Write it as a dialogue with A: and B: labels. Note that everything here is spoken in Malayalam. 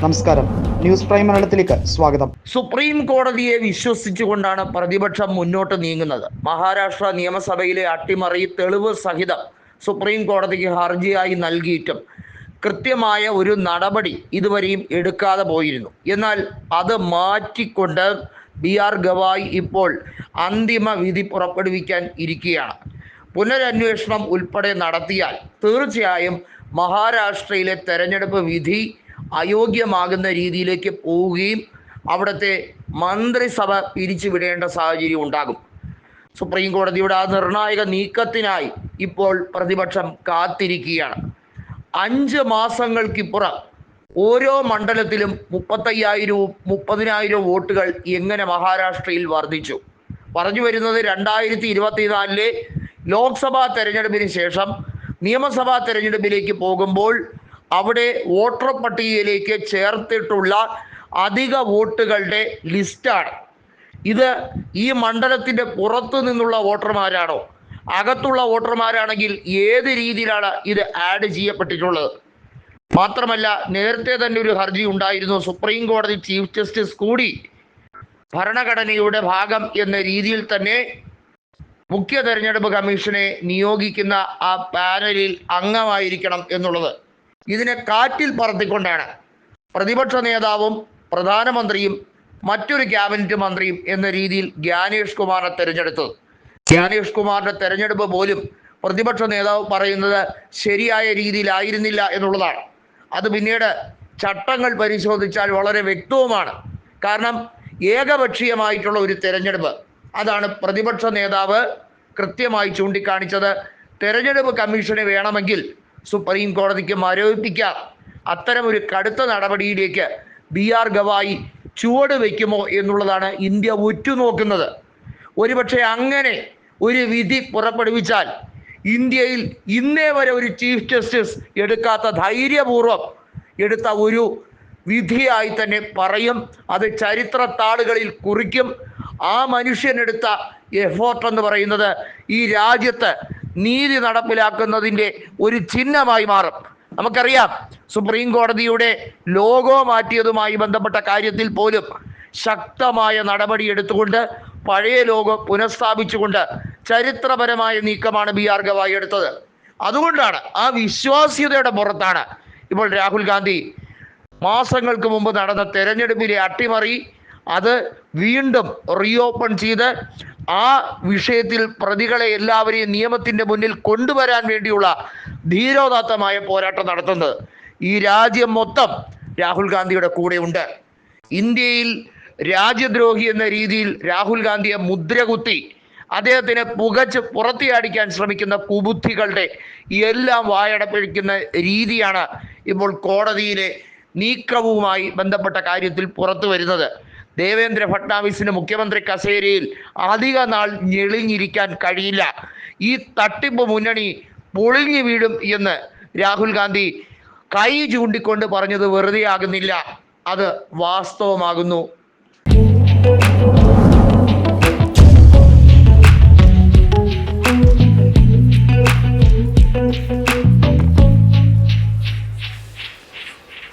A: നമസ്കാരം. ന്യൂസ് പ്രൈം മലയാളത്തിലേക്ക് സ്വാഗതം.
B: സുപ്രീം കോടതിയെ വിശ്വസിച്ചുകൊണ്ടാണ് പ്രതിപക്ഷം മുന്നോട്ട് നീങ്ങുന്നത്. മഹാരാഷ്ട്ര നിയമസഭയിലെ അട്ടിമറി തെളിവ് സഹിതം സുപ്രീം കോടതിക്ക് ഹർജിയായി നൽകിയിട്ടും കൃത്യമായ ഒരു നടപടി ഇതുവരെയും എടുക്കാതെ പോയിരുന്നു. എന്നാൽ അത് മാറ്റിക്കൊണ്ട് ബി ആർ ഗവായ് ഇപ്പോൾ അന്തിമ വിധി പുറപ്പെടുവിക്കാൻ ഇരിക്കുകയാണ്. പുനരന്വേഷണം ഉൾപ്പെടെ നടത്തിയാൽ തീർച്ചയായും മഹാരാഷ്ട്രയിലെ തെരഞ്ഞെടുപ്പ് വിധി അയോഗ്യമാകുന്ന രീതിയിലേക്ക് പോവുകയും അവിടുത്തെ മന്ത്രിസഭ പിരിച്ചുവിടേണ്ട സാഹചര്യം ഉണ്ടാകും. സുപ്രീം കോടതിയുടെ ആ നിർണായക നീക്കത്തിനായി ഇപ്പോൾ പ്രതിപക്ഷം കാത്തിരിക്കുകയാണ്. അഞ്ച് മാസങ്ങൾക്കിപ്പുറം ഓരോ മണ്ഡലത്തിലും മുപ്പത്തയ്യായിരവും മുപ്പതിനായിരവും വോട്ടുകൾ എങ്ങനെ മഹാരാഷ്ട്രയിൽ വർദ്ധിച്ചു? പറഞ്ഞു വരുന്നത് രണ്ടായിരത്തി ഇരുപത്തിനാലിലെ ലോക്സഭാ തെരഞ്ഞെടുപ്പിന് ശേഷം നിയമസഭാ തെരഞ്ഞെടുപ്പിലേക്ക് പോകുമ്പോൾ അവിടെ വോട്ടർ പട്ടികയിലേക്ക് ചേർത്തിട്ടുള്ള അധിക വോട്ടുകളുടെ ലിസ്റ്റാണ്. ഇത് ഈ മണ്ഡലത്തിന്റെ പുറത്തു നിന്നുള്ള വോട്ടർമാരാണോ? അകത്തുള്ള വോട്ടർമാരാണെങ്കിൽ ഏത് രീതിയിലാണ് ഇത് ആഡ് ചെയ്യപ്പെട്ടിട്ടുള്ളത്? മാത്രമല്ല നേരത്തെ തന്നെ ഒരു ഹർജി ഉണ്ടായിരുന്നു. സുപ്രീം കോടതി ചീഫ് ജസ്റ്റിസ് കൂടി ഭരണഘടനയുടെ ഭാഗം എന്ന രീതിയിൽ തന്നെ മുഖ്യ തെരഞ്ഞെടുപ്പ് കമ്മീഷനെ നിയോഗിക്കുന്ന ആ പാനലിൽ അംഗമായിരിക്കണം എന്നുള്ളത്. ഇതിനെ കാറ്റിൽ പറത്തിക്കൊണ്ടാണ്. പ്രതിപക്ഷ നേതാവും പ്രധാനമന്ത്രിയും മറ്റൊരു ക്യാബിനറ്റ് മന്ത്രിയും എന്ന രീതിയിൽ ജ്ഞാനേഷ് കുമാറിനെ തെരഞ്ഞെടുത്തത്. ജ്ഞാനേഷ് കുമാറിന്റെ തെരഞ്ഞെടുപ്പ് പോലും പ്രതിപക്ഷ നേതാവ് പറയുന്നത് ശരിയായ രീതിയിലായിരുന്നില്ല എന്നുള്ളതാണ്. അത് പിന്നീട് ചട്ടങ്ങൾ പരിശോധിച്ചാൽ വളരെ വ്യക്തവുമാണ്. കാരണം ഏകപക്ഷീയമായിട്ടുള്ള ഒരു തെരഞ്ഞെടുപ്പ് അതാണ് പ്രതിപക്ഷ നേതാവ് കൃത്യമായി ചൂണ്ടിക്കാണിച്ചത്. തെരഞ്ഞെടുപ്പ് കമ്മീഷന് വേണമെങ്കിൽ സുപ്രീം കോടതിക്ക് മരവിപ്പിക്കാം. അത്തരമൊരു കടുത്ത നടപടിയിലേക്ക് ബി ആർ ഗവായി ചുവട് വയ്ക്കുമോ എന്നുള്ളതാണ് ഇന്ത്യ ഉറ്റുനോക്കുന്നത്. ഒരുപക്ഷെ അങ്ങനെ ഒരു വിധി പുറപ്പെടുവിച്ചാൽ ഇന്ത്യയിൽ ഇന്നേ വരെ ഒരു ചീഫ് ജസ്റ്റിസ് എടുക്കാത്ത ധൈര്യപൂർവം എടുത്ത ഒരു വിധിയായി തന്നെ പറയും. അത് ചരിത്ര താളുകളിൽ കുറിക്കും. ആ മനുഷ്യനെടുത്ത എഫോർട്ട് എന്ന് പറയുന്നത് ഈ രാജ്യത്ത് നീതി നടപ്പിലാക്കുന്നതിന്റെ ഒരു ചിഹ്നമായി മാറും. നമുക്കറിയാം സുപ്രീം കോടതിയുടെ ലോഗോ മാറ്റിയതുമായി ബന്ധപ്പെട്ട കാര്യത്തിൽ പോലും ശക്തമായ നടപടി എടുത്തുകൊണ്ട് പഴയ ലോഗോ പുനഃസ്ഥാപിച്ചുകൊണ്ട് ചരിത്രപരമായ നീക്കമാണ് ബി ആർ ഗവായി എടുത്തത്. അതുകൊണ്ടാണ് ആ വിശ്വാസ്യതയുടെ പുറത്താണ് ഇപ്പോൾ രാഹുൽ ഗാന്ധി മാസങ്ങൾക്ക് മുമ്പ് നടന്ന തെരഞ്ഞെടുപ്പിലെ അട്ടിമറി അത് വീണ്ടും റീഓപ്പൺ ചെയ്ത് ആ വിഷയത്തിൽ പ്രതികളെ എല്ലാവരെയും നിയമത്തിന്റെ മുന്നിൽ കൊണ്ടുവരാൻ വേണ്ടിയുള്ള ധീരോദാത്തമായ പോരാട്ടം നടത്തുന്നത്. ഈ രാജ്യം മൊത്തം രാഹുൽ ഗാന്ധിയുടെ കൂടെയുണ്ട്. ഇന്ത്യയിൽ രാജ്യദ്രോഹി എന്ന രീതിയിൽ രാഹുൽ ഗാന്ധിയെ മുദ്രകുത്തി അദ്ദേഹത്തിനെ പുകച്ച് പുറത്തിയാടിക്കാൻ ശ്രമിക്കുന്ന കുബുദ്ധികളുടെ എല്ലാം വായടപ്പിഴിക്കുന്ന രീതിയാണ് ഇപ്പോൾ കോടതിയിലെ നീക്കവുമായി ബന്ധപ്പെട്ട കാര്യത്തിൽ പുറത്തു വരുന്നത് ദേവേന്ദ്ര ഫട്നാവിസിന് മുഖ്യമന്ത്രി കസേരയിൽ അധിക നാൾ ഞെളിഞ്ഞിരിക്കാൻ കഴിയില്ല. ഈ തട്ടിപ്പ് മുന്നണി പൊളിഞ്ഞു വീഴും എന്ന് രാഹുൽ ഗാന്ധി കൈ ചൂണ്ടിക്കൊണ്ട് പറഞ്ഞത് വെറുതെ ആകുന്നില്ല അത് വാസ്തവമാകുന്നു.